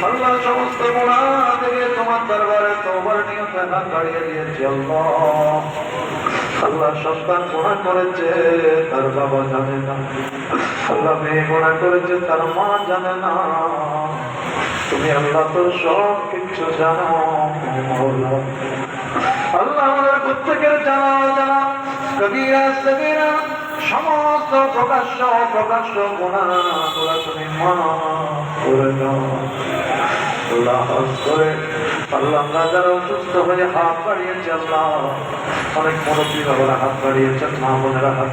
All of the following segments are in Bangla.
আল্লাহ সমস্ত তোমার দরবারে দিয়েছি আল্লাহ আল্লাহ সন্তান করেছে তার বাবা জানে না আল্লাহ মেয়ে গুনাহ করেছে তার মা জানে না তুমি আল্লাহ তো সব কিছু জানো প্রত্যেকের জানা জানা। কবিরা সবিরা, সমস্ত প্রকাশ্য প্রকাশ্য করে হাত অনেক হাত হাত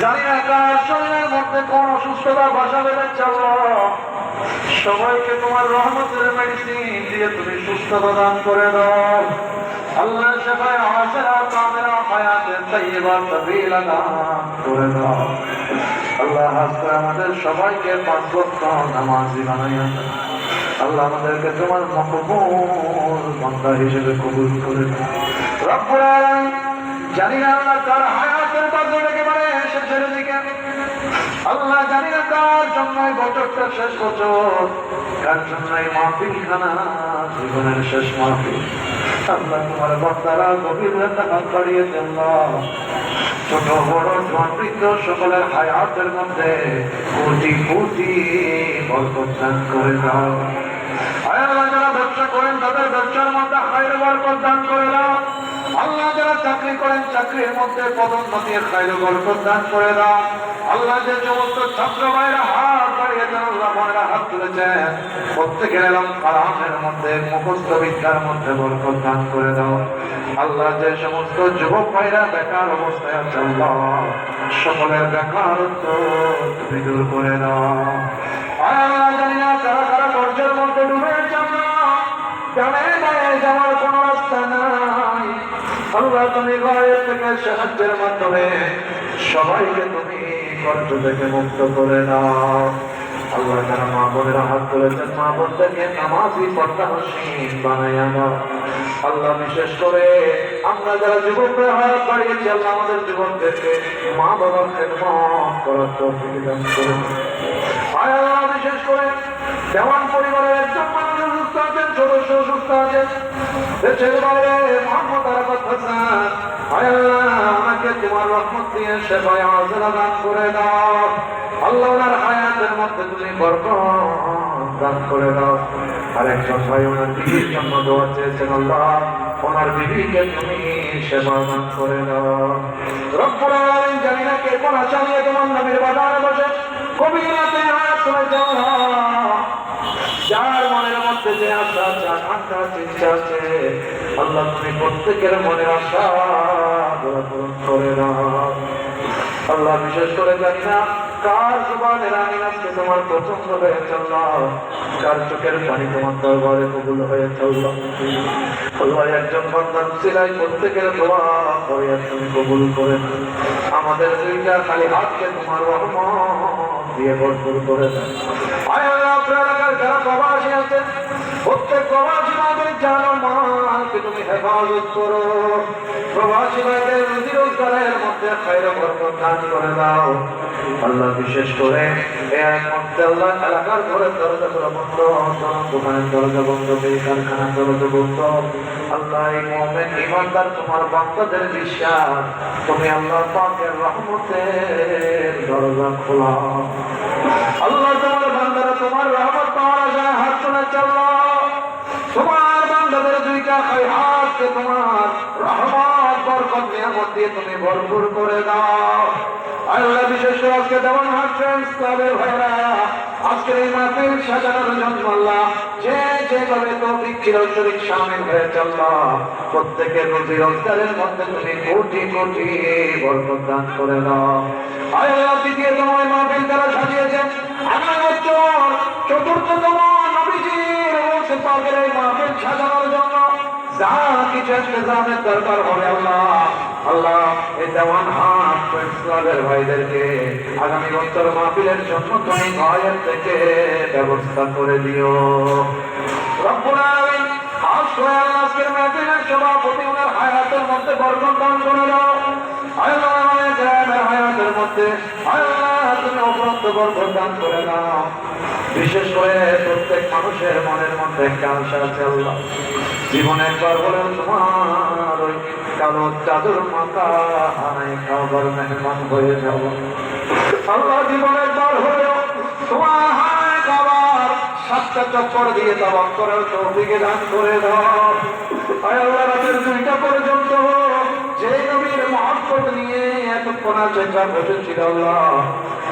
জানি না কোন অসুস্থতা সবাইকে তোমার রহমতের মেডিসিন দিয়ে তুমি সুস্থতা দান করে দাও। আল্লাহ সবাই আশরা কামেরা হায়াতে তাইয়্যিবা তাবিলা দান করে আমাদের সবাইকে পাঁচ ওয়াক্ত নামাজি আল্লাহ আমাদেরকে তোমার মকবুল বান্দা হিসেবে কবুল করে জানি না আল্লাহ তার হায়াতের বদল একেবারে শেষের দিকে। আল্লাহ জানি না কার জন্য বছরটা শেষ বছর, কার জন্য এই মাহফিল খানা জীবনের শেষ মাহফিল। আল্লাহ, যারা ব্যবসা করেন, তাদের ব্যবসার মধ্যে হায়ের বরকত দান করে দাও। যারা চাকরি করেন, চাকরির মধ্যে পদোন্নতির খাইল বরকত দান করে দাও। আল্লাহ, যে সমস্ত ছাত্র ভাইরা হাত বাড়িয়েছেন, আল্লাহ হাত প্রত্যেকের কালামের মধ্যে, মুখস্থ বিদ্যার মধ্যে বরকত দান করে দাও। আল্লাহ যে সমস্ত যুবক ভাইরা বেকার অবস্থায় আছে, আল্লাহ সকলের বেকারত্ব তুমি দূর করে দাও। জানি না কারা কারা বর্জ্যের মধ্যে ডুবে যাওয়ার কোনো রাস্তা নাই। আল্লাহ তুমি ঘরের থেকে সাহায্যের মাধ্যমে সবাইকে তুমি কষ্ট থেকে মুক্ত করে দাও। আল্লাহ যারা মা বোনেরা হাত মা বোনদেরকে নামাজি পর্দাহীন বানাইয়া দাও আল্লাহ বিশেষ করে আমরা যারা যুবকরা আল্লাহ আমাদের যুবকদেরকে মা বাবার খেদমত করার দান আল্লাহ বিশেষ করে দেওয়ান পরিবারের একজন মানুষ অসুস্থ আছেন সদস্য আছেন। দেশের বাইরে আল্লাহ আমাকে তোমার রহমত দিয়ে সেবায় আজরা দান করে দাও। আল্লাহ ওনার হায়াতের মধ্যে তুমি বরকত দান করে দাও। আরেকজন ভাই ওনার বিবির জন্য দোয়া চেয়েছেন, আল্লাহ, ওনার বিবিকে তুমি সেবা দান করে দাও। রব্বুল জানি না কে কোন আশা তোমার নবীর বাজারে বসে কবিরাতে হাত তুলে যার মনের মধ্যে যে আশা আছে, আকাঙ্ক্ষা, চিন্তা আছে, আল্লাহ, তুমি প্রত্যেকের মনের আশা পূরণ করে দাও। আল্লাহ বিশেষ করে জানি না কার জবানের আমিন আজকে তোমার পছন্দ হয়েছে আল্লাহ কার চোখের পানি তোমার দরবারে কবুল হয়েছে আল্লাহ একজন বান্দার সিলাই প্রত্যেকের দোয়া করে তুমি কবুল করে। আমাদের দুইটা খালি তোমার রহমত দিয়ে ভরপুর করে দেয়। আয় প্রবাসী আছেন, প্রত্যেক প্রবাসী জানো মাকে তুমি হেফাজত করো। প্রবাসী ভাইদের বরকত দান করে দাও। আল্লাহ বিশেষ করে আল্লাহ দরজা বন্ধ দোকানের দরজা বন্ধ কারখানার দরজা বন্ধ। আল্লাহ তোমার বিশ্বাস, তুমি দরজা তোমার বরকত নিয়ামত দিয়ে তুমি ভরপুর করে দাও। আল্লাহ বিশেষ আজকে যেমন ভাইরা আজকের এই সাজানোর জন্য আল্লাহ যে যেভাবে শামিল হয়ে প্রত্যেকের রুজি রোজগারের মধ্যে তুমি কোটি কোটি করে দাও। আল্লাহ দ্বিতীয় মাহফিল তারা আগামী বছর নবীজির এই মাহফিল সাজানোর জন্য। যা ভাইদেরকে। আগামী বছর মাহফিলের জন্য থেকে ব্যবস্থা করে দিও। রব্বুল আলামিন, আজ করে আল্লাহ আজকের করে দাও। আল্লাহ আমাদের হায়াতের মধ্যে। আল্লাহ অপরন্ত বরকত করে দাও। বিশেষ করে প্রত্যেক মানুষের মনের মধ্যে একটা আশা আছে আল্লাহ। জীবনে একবার বলে তোমার ওই কালো চাদর মাথা হানাই খাবার মেহমান হয়ে যাব। আল্লাহ জীবন একবার হলেও তোমার হানায় খাবার সাতটা চক্কর দিয়ে তাবাক করার তৌফিকে দান করে দাও। আল্লাহ, রাতের দুইটা পর্যন্ত যে নবীর নিয়ে এতক্ষণ চেষ্টা বসেছিল আল্লাহ।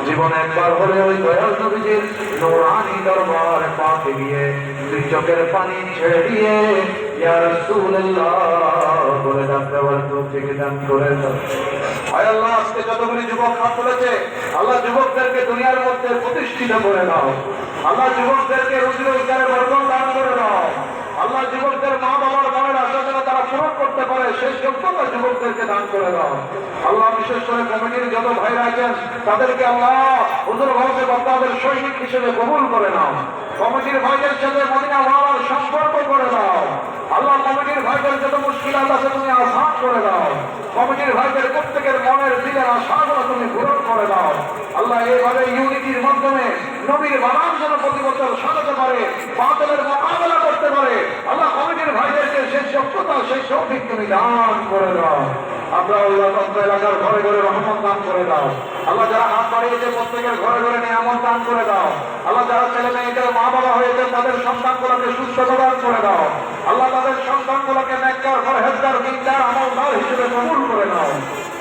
জীবনে একবার হলে ওই দয়াল নবীজির নোরানি দরবার দুই চোখের পানি ছেড়ে দিয়ে বলে ডাকতে পারে দান করে আয় আল্লাহ, আজকে যতগুলি যুবক হাত তুলেছে, আল্লাহ যুবকদেরকে দুনিয়ার মধ্যে প্রতিষ্ঠিত করে দাও। আল্লাহ যুবকদেরকে রুজি রোজগারের বর্তমান দান করে দাও। আল্লাহ যুবকদের মা বাবার মনের আশা তারা পূরণ করতে পারে, সেই যোগ্যতা যুবকদেরকে দান করে দাও। আল্লাহ বিশেষ করে কমিটির যত ভাইরা আছেন, তাদেরকে আল্লাহ হুজুর ভাবে বাপ্পাদের সৈনিক হিসেবে কবুল করে নাও। কমিটির ভাইদের সাথে মদিনা হওয়ার সম্পর্ক করে দাও আল্লাহ কমিটির ভাইদের যত মুশকিল আছে তুমি আসান করে দাও কমিটির ভাইদের প্রত্যেকের মনের দিলের আশাগুলো তুমি পূরণ করে দাও আল্লাহ এইভাবে ইউনিটির মাধ্যমে নবীর বাবার যেন প্রতি বছর সাজাতে পারে, বাতিলের মোকাবেলা করতে পারে। আল্লাহ কমিটির ভাইদেরকে সেই সক্ষতা সেই সৌভিক তুমি দান করে দাও। আমরা আল্লাহ তন্ত্র এলাকার ঘরে ঘরে রহমত দান করে দাও। আল্লাহ যারা হাত বাড়িয়েছে, প্রত্যেকের ঘরে ঘরে নিয়ে এমন দান করে দাও। আল্লাহ যারা ছেলে মেয়েদের মা বাবা হয়েছে, তাদের সন্তানগুলোকে সুস্থতা দান করে দাও। আল্লাহ তাদের সন্তানগুলোকে নেককার পরহেজগার দিনদার আমলদার হিসেবে কবুল করে দাও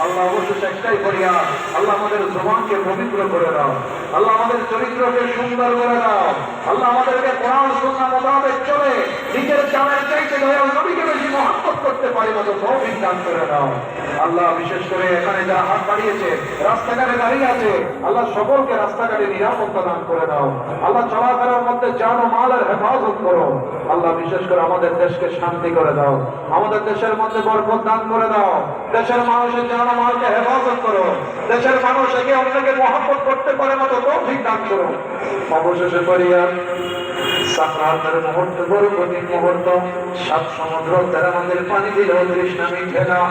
আল্লাহ অবশ্য চেষ্টাই করিয়া আল্লাহ আমাদের জবানকে পবিত্র করে দাও আল্লাহ আমাদের চরিত্রকে সুন্দর করে দাও আল্লাহ আমাদেরকে কোরআন সুন্নাহ মোতাবেক চলে। নিজের জানের চাইতে দয়াল নবীকে বেশি মহব্বত করতে পারি মতো তৌফিক দান করে দাও আল্লাহ বিশেষ করে এখানে যারা হাত বাড়িয়েছে, রাস্তাঘাটে দাঁড়িয়ে আছে, আল্লাহ সকলকে রাস্তাঘাটে নিরাপত্তা দান করে দাও আল্লাহ চলাফেরার মধ্যে জান মালের হেফাজত করো। আল্লাহ বিশেষ করে আমাদের দেশকে শান্তি করে দাও। আমাদের দেশের মধ্যে বরকত দান করে দাও। দেশের মানুষের জান মালকে হেফাজত করো। দেশের মানুষ একে অন্যকে মহব্বত করতে পারে মতো তৌফিক দান করো। অবশেষে করিয়া পানি দিল না।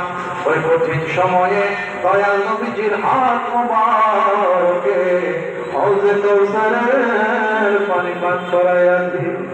পানি করাইয়া দিন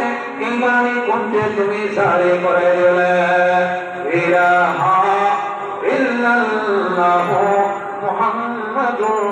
ইমানি করতে তুমি সারে করে দিলে। ইলাহা ইল্লাল্লাহু মুহাম্মাদুর